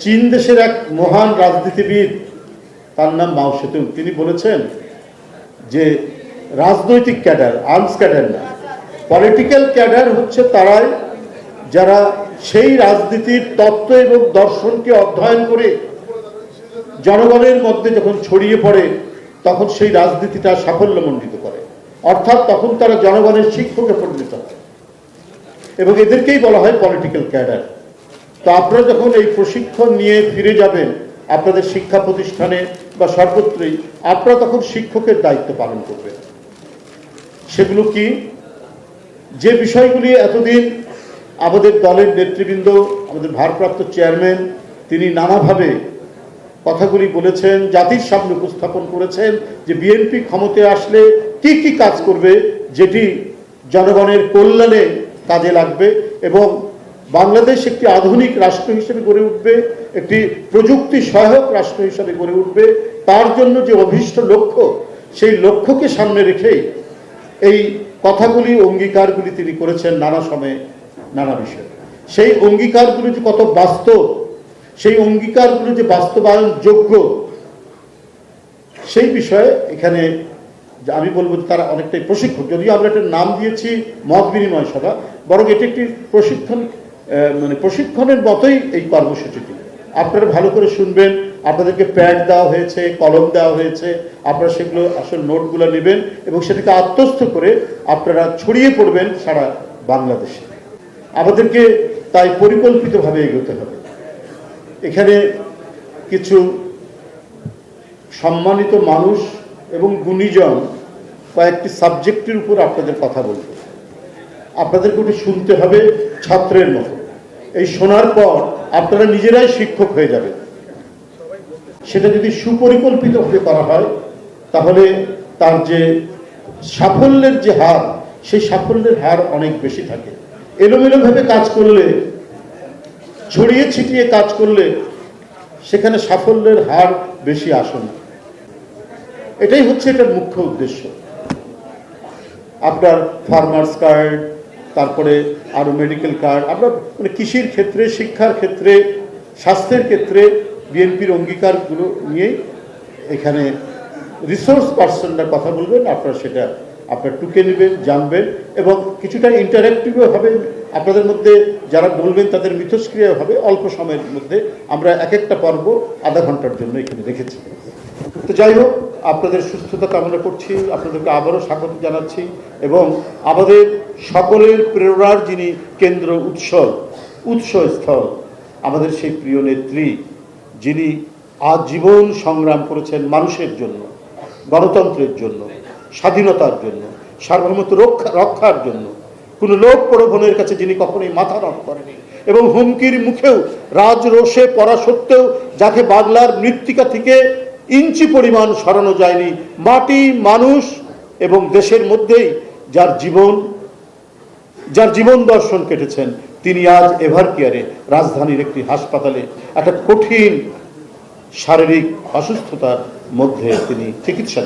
চীন দেশের এক মহান রাজনীতিবিদ, তার নাম মাও সেতুং। তিনি বলেছেন যে রাজনৈতিক ক্যাডার, আর্মস ক্যাডার না, পলিটিক্যাল ক্যাডার হচ্ছে তারাই যারা সেই রাজনীতির তত্ত্ব এবং দর্শনকে অধ্যয়ন করে জনগণের মধ্যে যখন ছড়িয়ে পড়ে, তখন সেই রাজনীতিটা সাফল্যমণ্ডিত করে। অর্থাৎ তখন তারা জনগণের শিক্ষকে পরিণত হয়। এবং এদেরকেই বলা হয় পলিটিক্যাল ক্যাডার। তো আপনারা যখন এই প্রশিক্ষণ নিয়ে ফিরে যাবেন, আপনাদের শিক্ষা প্রতিষ্ঠানে বা সর্বত্রই, আপনারা তখন শিক্ষকের দায়িত্ব পালন করবেন। সেগুলো কি? যে বিষয়গুলি এতদিন আমাদের দলের নেতৃবৃন্দ, আমাদের ভারপ্রাপ্ত চেয়ারম্যান, তিনি নানাভাবে কথাগুলি বলেছেন, জাতির সামনে উপস্থাপন করেছেন, যে বিএনপি ক্ষমতায় আসলে কি কি কাজ করবে, যেটি জনগণের কল্যাণে কাজে লাগবে এবং বাংলাদেশ একটি আধুনিক রাষ্ট্র হিসেবে গড়ে উঠবে, একটি প্রযুক্তি সহায়ক রাষ্ট্র হিসেবে গড়ে উঠবে। তার জন্য যে অভীষ্ট লক্ষ্য, সেই লক্ষ্যকে সামনে রেখেই এই কথাগুলি, অঙ্গীকারগুলি তিনি করেছেন নানা সময়ে, নানা বিষয়ে। সেই অঙ্গীকারগুলি যে কত বাস্তব, সেই অঙ্গীকারগুলি যে বাস্তবায়ন যোগ্য সেই বিষয়ে এখানে আমি বলব তারা অনেকটাই প্রশিক্ষণ যদিও আমরা একটা নাম দিয়েছি মত বিনিময় সভা, বরং এটি একটি প্রশিক্ষণ মানে প্রশিক্ষণের মতোই এই কর্মসূচিটি। আপনারা ভালো করে শুনবেন, আপনাদেরকে প্যাড দেওয়া হয়েছে, কলম দেওয়া হয়েছে, আপনারা সেগুলো আসল নোটগুলো নেবেন এবং সেটাকে আত্মস্থ করে আপনারা ছড়িয়ে পড়বেন সারা বাংলাদেশে। আমাদেরকে তাই পরিকল্পিতভাবে এগোতে হবে। এখানে কিছু সম্মানিত মানুষ এবং গুণীজন কয়েকটি সাবজেক্টের উপর আপনাদের কথা বলব। আপনাদেরকে ওটি শুনতে হবে ছাত্রের মতো। এই শোনার পর আপনারা নিজেরাই শিক্ষক হয়ে যাবেন। সেটা যদি সুপরিকল্পিতভাবে করা হয়, তাহলে তার যে সাফল্যের যে হার, সেই সাফল্যের হার অনেক বেশি থাকে। এলোমেলোভাবে কাজ করলে, ছড়িয়ে ছিটিয়ে কাজ করলে সেখানে সাফল্যের হার বেশি আসে না। এটাই হচ্ছে এটার মুখ্য উদ্দেশ্য। আপনার ফার্মার্স কার্ড তারপরে আরও মেডিকেল কার্ড আপনার মানে কৃষির ক্ষেত্রে, শিক্ষার ক্ষেত্রে, স্বাস্থ্যের ক্ষেত্রে বিএনপির অঙ্গীকারগুলো নিয়ে এখানে রিসোর্স পার্সনরা কথা বলবেন, আপনারা সেটা আপনার টুকে নেবেন, জানবেন এবং কিছুটা ইন্টারাক্টিভও হবে। আপনাদের মধ্যে যারা বলবেন তাদের মিথস্ক্রিয়া হবে। অল্প সময়ের মধ্যে আমরা এক একটা পর্ব আধা ঘণ্টার জন্য এখানে রেখেছি। তো যাই হোক আপনাদের সুস্থতা কামনা করছি, আপনাদেরকে আবারও স্বাগত জানাচ্ছি এবং আমাদের সকলের প্রেরণার যিনি কেন্দ্র উৎসব, উৎসস্থল, আমাদের সেই প্রিয় নেত্রী, যিনি আজীবন সংগ্রাম করেছেন মানুষের জন্য, গণতন্ত্রের জন্য, স্বাধীনতার জন্য, সার্বভৌমত্ব রক্ষা, রক্ষার জন্য। কোনো লোক প্রলোভনের কাছে যিনি কখনোই মাথা নত করেনি এবং হুমকির মুখেও রাজরোষে পড়া সত্ত্বেও যাকে বাংলার মৃত্তিকা থেকে ইঞ্চি পরিমাণ সরানো যায়নি। মাটি, মানুষ এবং দেশের মধ্যেই যার জীবন যার জীবন দর্শন কেটেছেন, তিনি আজ এভার কেয়ারে রাজধানীর একটি হাসপাতালে, একটা কঠিন শারীরিক অসুস্থতার মধ্যে তিনি চিকিৎসা